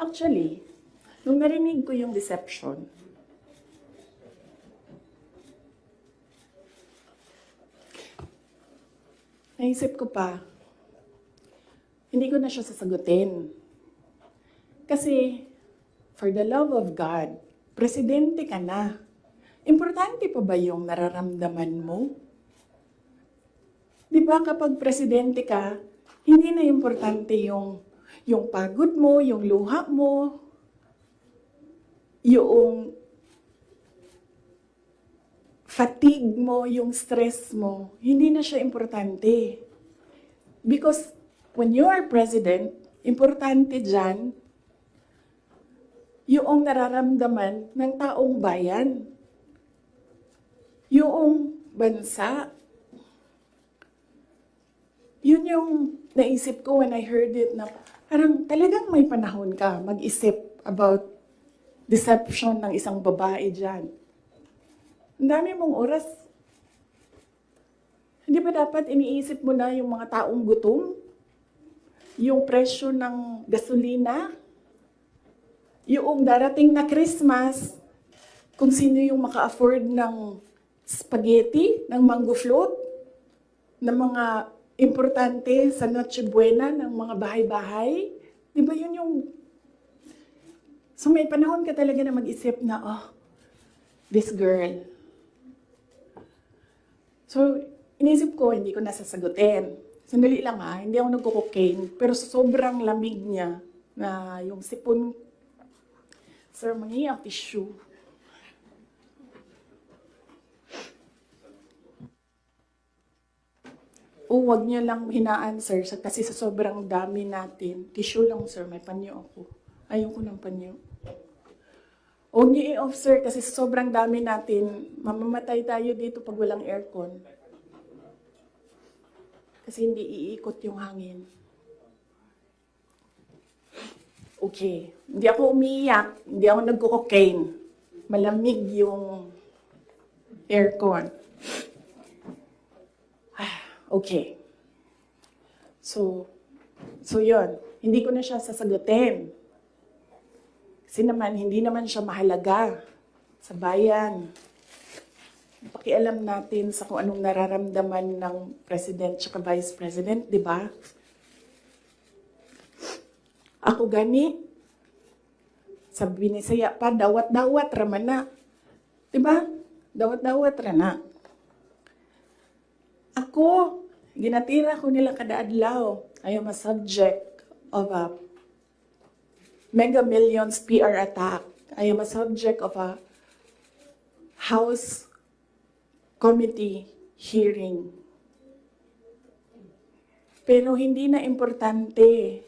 Actually, nung narinig ko yung deception, naisip ko pa, hindi ko na siya sasagutin. Kasi, for the love of God, presidente ka na. Importante pa ba yung nararamdaman mo? Di ba kapag presidente ka, hindi na importante yung, yung pagod mo, yung luha mo, yung fatigue mo, yung stress mo, hindi na siya importante. Because when you are president, importante dyan yung nararamdaman ng taong bayan. Yung bansa. Yun yung naisip ko when I heard it na parang talagang may panahon ka mag-isip about deception ng isang babae dyan. Ang dami mong oras. Hindi ba dapat iniisip mo na yung mga taong gutom? Yung presyo ng gasolina? Yung darating na Christmas, kung sino yung maka-afford ng spaghetti, ng mango float, ng mga importante sa Noche Buena, ng mga bahay-bahay. Di ba yun yung... So may panahon ka talaga na mag-isip na, oh, this girl. So, inisip ko, hindi ko nasasagutin. Sandali lang ha, hindi ako nagko-cocaine, pero sobrang lamig niya, na yung sipon, mangi ang tissue. O, wag niyo lang hinaan, sir, kasi sa sobrang dami natin. Tissue lang, sir, may panyo ako. Ayoko ng panyo. Huwag niyo i-off, sir, kasi sa sobrang dami natin, mamamatay tayo dito pag walang aircon. Kasi hindi iikot yung hangin. Okay. Hindi ako umiiyak. Hindi ako nagko-cocaine. Malamig yung aircon. Okay. So, so yun. Hindi ko na siya sasagutin. Kasi naman, hindi naman siya mahalaga sa bayan. Pakialam natin sa kung anong nararamdaman ng president at vice president, di ba? Ako gani, sa binisaya pa, dawat-dawat raman na. Di ba? Dawat-dawat ra na. Ako, ginatira ko nila kada adlaw. I am a subject of a Mega Millions PR attack. I am a subject of a House Committee hearing. Pero hindi na importante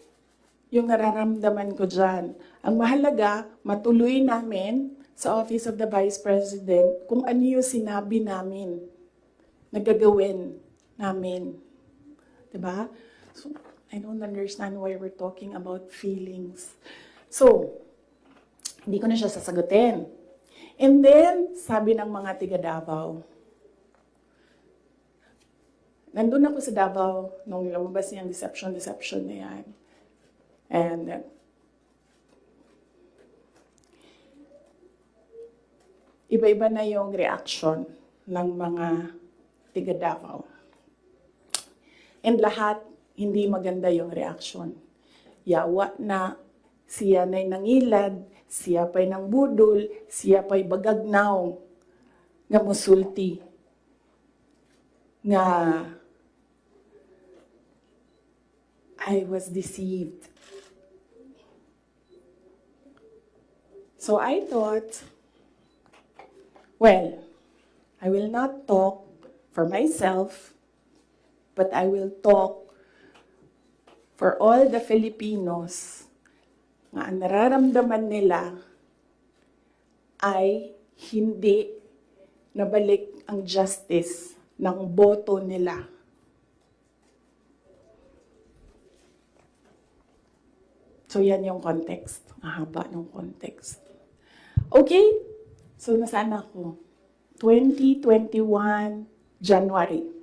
yung nararamdaman ko dyan. Ang mahalaga, matuloy namin sa Office of the Vice President kung ano yung sinabi namin na namin. Diba? So, I don't understand why we're talking about feelings. So, hindi ko na siya sasagutin. And then, sabi ng mga tiga Davao, nandun ako sa Davao nung lumabas niyang deception, deception na yan. And iba-iba na yung reaction ng mga tiga Davao. And lahat, hindi maganda yung reaction. Yawa na siya na'y nangilad, siya pa'y nang budol, siya pa'y bagagnaw, nga musulti, nga I was deceived. So I thought, well, I will not talk for myself, but I will talk for all the Filipinos ang nararamdaman nila ay hindi nabalik ang justice ng boto nila. So yan yung context. Ang haba ng context. Okay? So nasaan ako? 2021 January.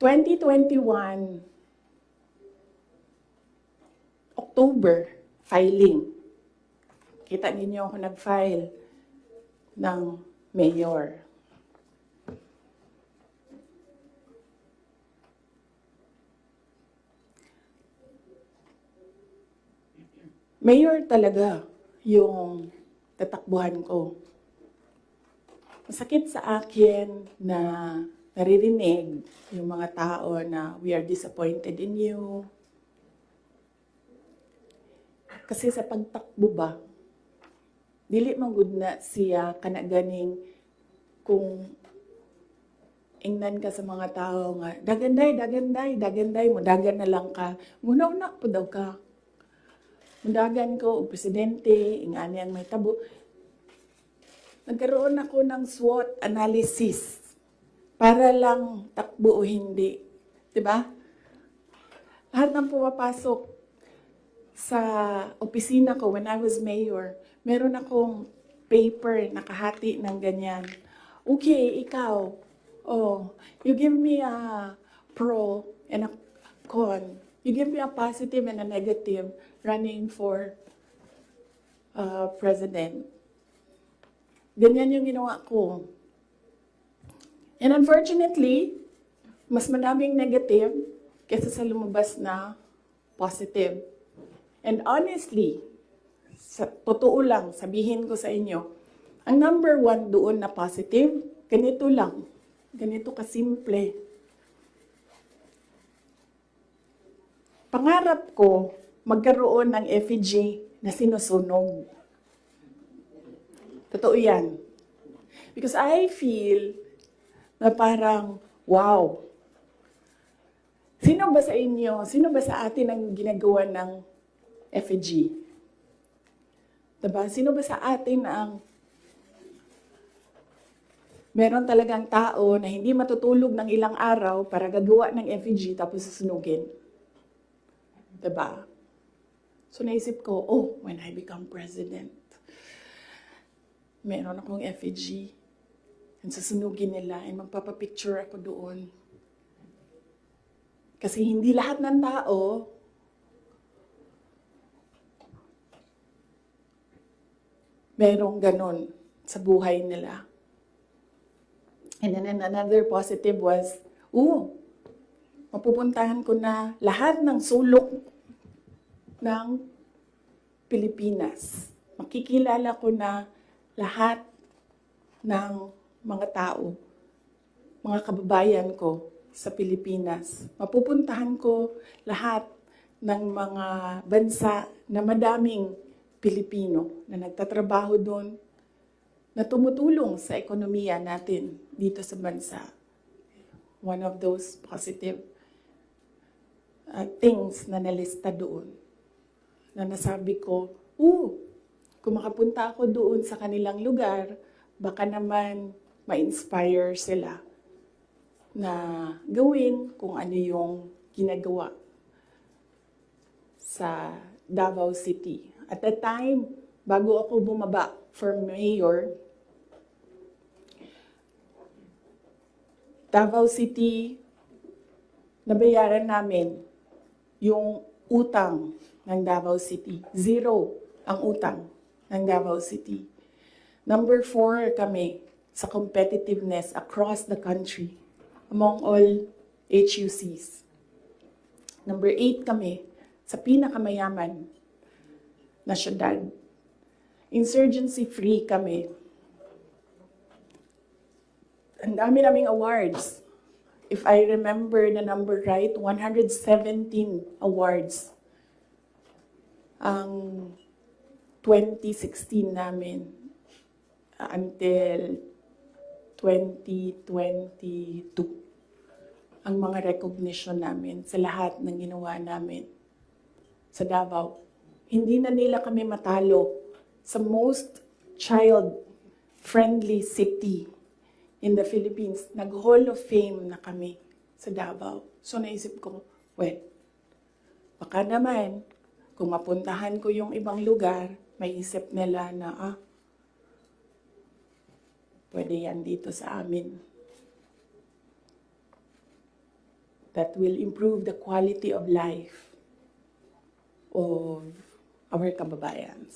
2021 October filing. Kita ninyo ako nag-file ng mayor. Mayor talaga yung tatakbuhan ko. Masakit sa akin na naririnig yung mga tao na we are disappointed in you. Kasi sa pagtakbo ba, dili man na siya kanaganing kung ingnan ka sa mga tao nga, daganday, daganday, daganday mo, dagan na lang ka. Muna-una po daw ka. Mundagan ko, og presidente, ingani ang may tabo. Nagkaroon ako ng SWOT analysis para lang takbo o hindi. 'Di ba? Lahat ng pumapasok sa opisina ko when I was mayor, meron akong paper nakahati ng ganyan. Okay, ikaw, oh, you give me a pro and a con. You give me a positive and a negative running for uh, president. Ganyan yung ginawa ko. And unfortunately, mas madaming negative kaysa sa lumabas na positive. And honestly, sa totoo lang, sabihin ko sa inyo, ang number one doon na positive, ganito lang. Ganito kasimple. Pangarap ko, magkaroon ng effigy na sinusunog. Totoo yan. Because I feel na parang, wow, sino ba sa inyo, sino ba sa atin ang ginagawa ng effigy? Diba? Sino ba sa atin ang meron talagang tao na hindi matutulog ng ilang araw para gagawa ng effigy tapos susunugin? Diba? So naisip ko, oh, when I become president, meron akong effigy. And susunugin nila and magpapapicture ako doon. Kasi hindi lahat ng tao merong ganon sa buhay nila. And then another positive was, oo, mapupuntahan ko na lahat ng sulok ng Pilipinas. Makikilala ko na lahat ng mga tao, mga kababayan ko sa Pilipinas. Mapupuntahan ko lahat ng mga bansa na madaming Pilipino na nagtatrabaho doon, na tumutulong sa ekonomiya natin dito sa bansa. One of those positive uh, things na nalista doon na nasabi ko, oo, kung makapunta ako doon sa kanilang lugar, baka naman ma-inspire sila na gawin kung ano yung ginagawa sa Davao City. At that time, bago ako bumaba for mayor, Davao City, nabayaran namin yung utang ng Davao City. Zero ang utang ng Davao City. Number four kami sa competitiveness across the country among all HUCs. Number eight kami sa pinakamayaman na syudad. Insurgency free kami. Ang dami naming awards. If I remember the number right, 117 awards ang 2016 namin until 2022 ang mga recognition namin sa lahat ng ginawa namin sa Davao. Hindi na nila kami matalo sa most child-friendly city in the Philippines. Nag-Hall of Fame na kami sa Davao. So naisip ko, well, baka naman, kung mapuntahan ko yung ibang lugar, may isip nila na, ah, pwede yan dito sa amin. That will improve the quality of life of our kababayans.